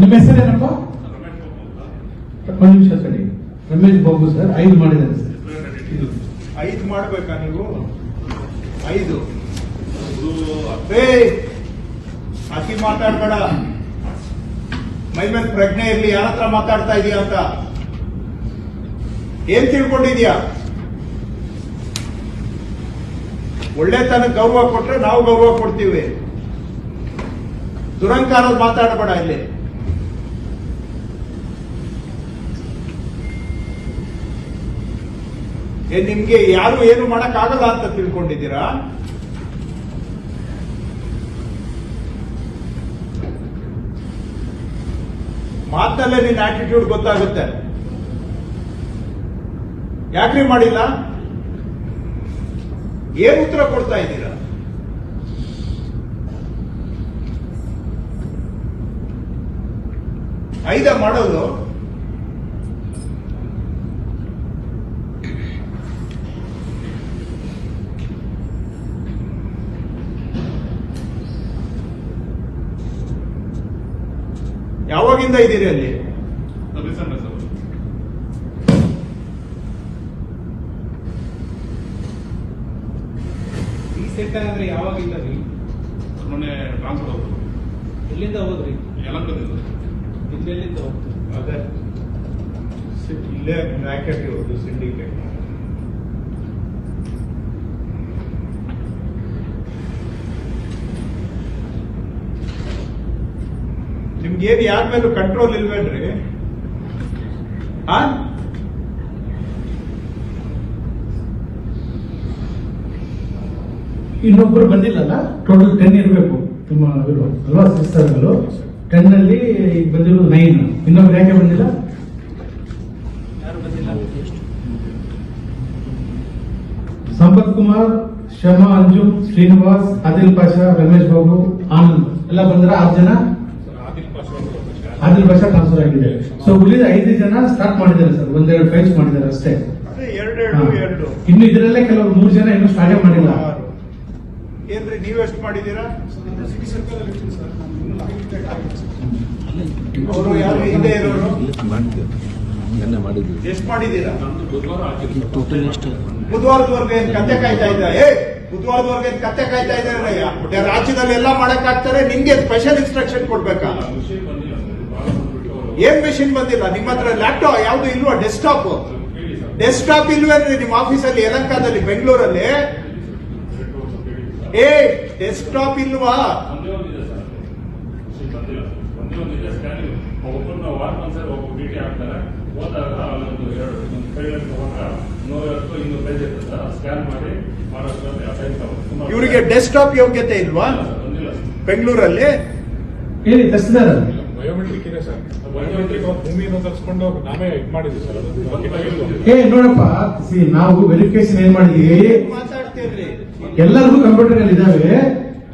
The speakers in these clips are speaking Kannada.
ನಿಮ್ಮ ಹೆಸರೇನಪ್ಪ ಒಂದು ನಿಮಿಷ ಸರಿ. ರಮೇಶ್ ಬಾಬು ಸರ್, ಐದು ಮಾಡಿದ್ದಾರೆ ಸರ್. ಐದು ಮಾಡಬೇಕಾ ನೀವು? ಐದು. ಅತಿ ಮಾತಾಡ್ಬೇಡ. ಮೈ ಮೇಲೆ ಪ್ರಜ್ಞೆ ಇರ್ಲಿ, ಯಾರ ಹತ್ರ ಮಾತಾಡ್ತಾ ಇದೀಯ ಅಂತ. ಏನ್ ತಿಳ್ಕೊಂಡಿದ್ಯಾ? ಒಳ್ಳೆತನಕ್ಕೆ ಗೌರವ ಕೊಟ್ರೆ ನಾವು ಗೌರವ ಕೊಡ್ತೀವಿ. ದುರಂಕಾರದ ಮಾತಾಡಬೇಡ ಇಲ್ಲಿ. ನಿಮ್ಗೆ ಯಾರು ಏನು ಮಾಡಕ್ ಆಗಲ್ಲ ಅಂತ ತಿಳ್ಕೊಂಡಿದ್ದೀರಾ? ಮಾತಲ್ಲೇ ನಿನ್ನ ಆಟಿಟ್ಯೂಡ್ ಗೊತ್ತಾಗುತ್ತೆ. ಯಾಕ್ರಿ ಮಾಡಿಲ್ಲ? ಏನ್ ಉತ್ತರ ಕೊಡ್ತಾ ಇದ್ದೀರಾ? ಐದ ಮಾಡೋದು. ಯಾವಾಗಿಂದ ಇದ್ದೀರಿ ಅಲ್ಲಿ? ಈ ಸೆಟ್ ಅಂದ್ರೆ ಯಾವಾಗಿಂದ ರೀ ಮೊನ್ನೆ ಟ್ರಾನ್ಸ್ಫರ್ ಹೋದ್ರು. ಎಲ್ಲಿಂದ ಹೋದ್ರಿ? ಯಲಂಕದಿಂದ. ಇಲ್ಲೆಲ್ಲಿಂದ ಹೋಗ್ತೀರಿ ಅದೇ. ಇಲ್ಲೇ ಬ್ರಾಕೆಟ್ ಇರೋದು ಸಿಂಡಿಕೇಟ್ ನಿಮ್ಗೇನು ಯಾರ ಮೇಲೂ ಕಂಟ್ರೋಲ್ ಇಲ್ವೇನ್ರಿ? ಆ? ಇನ್ನೊಬ್ಬರು ಬಂದಿಲ್ಲಲ್ಲ? ಟೋಟಲ್ ಟೆನ್ ಇರಬೇಕು. ನಿಮ್ಮ ಇವರು ಅಲ್ವಾ ಸಿಸ್ಟರ್ಗಳು ಟೆನ್ ಅಲ್ಲಿ ಈಗ ಬಂದಿರೋದು ನೈನ್ ಇನ್ನೊಬ್ರು ಯಾಕೆ ಬಂದಿಲ್ಲ? ಯಾರು ಬಂದಿಲ್ಲ? ಸಂಪತ್ ಕುಮಾರ್ ಶಮಾ ಅಂಜು ಶ್ರೀನಿವಾಸ್ ಆದಿಲ್ ಪಾಷಾ ರಮೇಶ್ ಬಾಬು ಆನಂದ್. ಎಲ್ಲ ಬಂದ್ರ ಆರು ಜನ? ಆದಿಲ್ ಪಕ್ಷ ಟ್ರಾನ್ಸ್ಫರ್ ಆಗಿದೆ ಸೊ ಉಳಿದ ಐದು ಜನ ಸ್ಟಾರ್ಟ್ ಮಾಡಿದ್ದಾರೆ ಸರ್ ಒಂದೆರಡು ಫೈಲ್ಸ್ ಮಾಡಿದ್ದಾರೆ ಅಷ್ಟೇ ಅದೇ ಎರಡೆರಡು ಹಾ. ಎರಡು ಇನ್ನು ಇದರಲ್ಲೇ ಕೆಲವರು ಮೂರು ಜನ ಇನ್ನೂ ಸ್ಟಾರ್ಟೇ ಮಾಡಿಲ್ಲ. ಏನ್ರಿ ನೀವೆಷ್ಟು ಮಾಡಿದ್ದೀರಾ ಅವರು ಯಾರು ಹಿಂದೆ ಇರೋರು ಎಷ್ಟು ಮಾಡಿದ್ದೀರಾ ಟೋಟಲ್ ಎಷ್ಟು ಬುಧವಾರದವರೆಗೆ ಏನ್ ಕತ್ತೆ ಕಾಯ್ತಾ ಇದ್ದ ಏ ಬುಧವಾರದವರೆಗೆ ಏನ್ ಕತ್ತೆ ಕಾಯ್ತಾ ಇದ್ದಾರೆ ರಾಜ್ಯದಲ್ಲಿ ಎಲ್ಲ ಮಾಡಕ್ಕಾಗ್ತಾರೆ ನಿಮ್ಗೆ ಸ್ಪೆಷಲ್ ಇನ್ಸ್ಟ್ರಕ್ಷನ್ ಕೊಡ್ಬೇಕಾ? ಏನ್ ಮೆಷಿನ್ ಬಂದಿಲ್ಲ? ನಿಮ್ಮ ಹತ್ರ ಲ್ಯಾಪ್ಟಾಪ್ ಯಾವ್ದು ಇಲ್ವಾ? ಡೆಸ್ಕ್ಟಾಪ್ ಡೆಸ್ಕ್ಟಾಪ್ ಇಲ್ವೇನ್ರಿ ನಿಮ್ಮ ಆಫೀಸಲ್ಲಿ ಯಲಂಕಾದಲ್ಲಿ, ಬೆಂಗಳೂರಲ್ಲಿ. ಏ ಡೆಸ್ಕ್ಟಾಪ್ ಇಲ್ವಾ? ಒಬ್ಬರನ್ನ ವಾರ ಒಂದ್ಸರಿ ಒಬ್ಬ ಭೇಟಿ ಆಗ್ತಾರೆ. ಹೋದಾಗ ಅಲ್ಲೊಂದು ಎರಡು ಒಂದು ಫೈಲಲ್ಲಿ ತಗೊಂಡ್ರೆ ನೂರೈವತ್ತು ಇನ್ನೂರು ಪೇಜ್ ಇರ್ತದೆ. ಸ್ಕ್ಯಾನ್ ಮಾಡಿ ಮಾಡೋಷ್ಟರಲ್ಲಿ ಅಸೈನ್ ತಗೊಂಡು ಇವರಿಗೆ ಡೆಸ್ಕ್ಟಾಪ್ ಯೋಗ್ಯತೆ ಇಲ್ವಾ? ಬೆಂಗಳೂರಲ್ಲಿ? ಹೇಳಿ ತರಿಸಿದಾರ ಬಯೋಮೆಟ್ರಿಕ್ ಇದೆ ಸರ್. ಬಯೋಮೆಟ್ರಿಕ್ ಭೂಮಿಯನ್ನು ತರಿಸ್ಕೊಂಡು ನಾವೇ ಇದು ಮಾಡಿದ್ವಿ ಸರ್. ಅದು ಏ ನೋಡಪ್ಪ ಸಿ ನಾವು ವೆರಿಫಿಕೇಶನ್ ಏನ್ ಮಾಡಿದೀವಿ? ಎಲ್ಲರಿಗೂ ಕಂಪ್ಯೂಟರ್ ಅಲ್ಲಿ ಇದಾವೆ.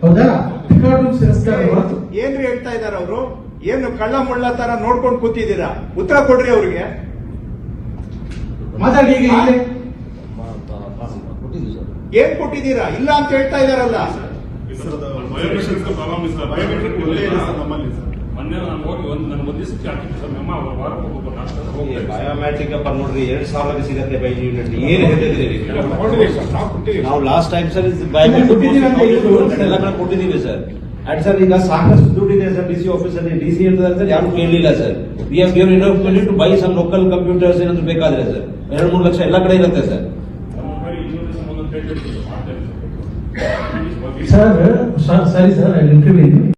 ಹೌದಾ? ರೆಕಾರ್ಡ್ ಸೇರಿಸ್ತಾರೆ ಹೊರತು. ಏನ್ರಿ ಹೇಳ್ತಾ ಇದಾರೆ ಅವರು? ಏನು ಕಳ್ಳ ಮುಳ್ಳ ತರ ನೋಡ್ಕೊಂಡು ಕೂತಿದ್ದೀರಾ? ಉತ್ತರ ಕೊಡ್ರಿ ಅವ್ರಿಗೆ. ಮಾತಾಡಿ ಏನ್ ಕೊಟ್ಟಿದ್ದೀರಾ? ಇಲ್ಲ ಅಂತ ಹೇಳ್ತಾ ಇದಾರಲ್ಲ ಬಯೋಮೆಟ್ರಿಕ್ ಬಯೋಮೆಟ್ರಿಕ್ ಬಯೋಮ್ಯಾಟ್ರಿಕ್ ಅಪ್ಪ ನೋಡ್ರಿ ಎರಡ್ ಸಾವಿರ ಸಿಗತ್ತೆ ಬೈ ಯೂನಿಟ್ ಏನ್ ಹೇಳ್ತಿದ್ರಿ ಎಲ್ಲ ನಾವು ಲಾಸ್ಟ್ ಟೈಮ್ ಸರ್ ಕೊಟ್ಟಿದ್ದೀವಿ ಅಂತ ಹೇಳಿದ್ರು. ಕಡೆ ಕೊಟ್ಟಿದ್ದೀವಿ ಸರ್. ಅಂಡ್ ಸರ್ ಈಗ ಸಾಕಷ್ಟು ದುಡ್ಡು ಇದೆ ಸರ್ ಡಿ ಸಿ ಆಫೀಸ್ ಅಲ್ಲಿ. ಡಿ ಸಿ ಹೇಳ್ತಾರೆ ಸರ್ ಯಾರು ಕೇಳಲಿಲ್ಲ sir we have given enough money to buy some local computers ಏನಾದ್ರು ಬೇಕಾದ್ರೆ ಸರ್ ಎರಡು ಮೂರು ಲಕ್ಷ ಎಲ್ಲ ಕಡೆ ಇರುತ್ತೆ ಸರ್ ಸರ್ ಸರಿ ಸರ್ ಇಂಟರ್ವ್ಯೂ